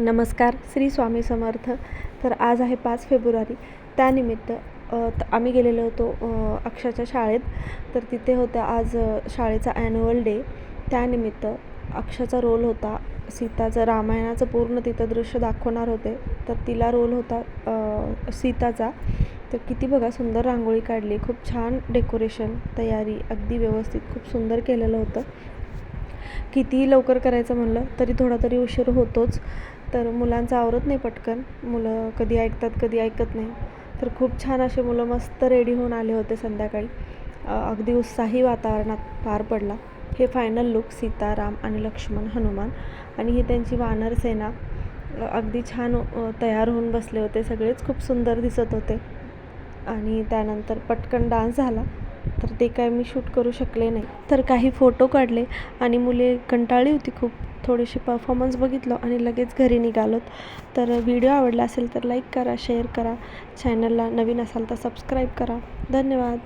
नमस्कार श्री स्वामी समर्थ. तर आज आहे पाच फेब्रुवारी. त्यानिमित्त आम्ही गेलेलो होतो अक्षाच्या शाळेत. तर तिथे होता आज शाळेचा ॲन्युअल डे त्यानिमित्त अक्षाचा रोल होता. सीताचं रामायणाचं पूर्ण तिथं दृश्य दाखवणार होते. तर तिला रोल होता सीताचा. तर किती बघा सुंदर रांगोळी काढली. खूप छान डेकोरेशन तयारी अगदी व्यवस्थित खूप सुंदर केलेलं होतं. कितीही लवकर करायचं म्हणलं तरी थोडा तरी उशीर होतोच. तर मुलांचं आवरत नाही पटकन. मुलं कधी ऐकतात कधी ऐकत नाही. तर खूप छान असे मुलं मस्त रेडी होऊन आले होते संध्याकाळी. अगदी उत्साही वातावरणात पार पडला. हे फायनल लुक सीता राम आणि लक्ष्मण हनुमान आणि ही त्यांची वानर सेना. अगदी छान तयार होऊन बसले होते. सगळेच खूप सुंदर दिसत होते. आणि त्यानंतर पटकन डान्स झाला. तर ते काय मी शूट करू शकले नाही. तर काही फोटो काढले आणि मुले कंटाळली होती खूप. थोडीशी परफॉर्मन्स बघितलं आणि लगेच घरी निघालोत. तर व्हिडिओ आवडला असेल तर लाईक करा शेअर करा. चॅनलला नवीन असाल तर सबस्क्राईब करा. धन्यवाद.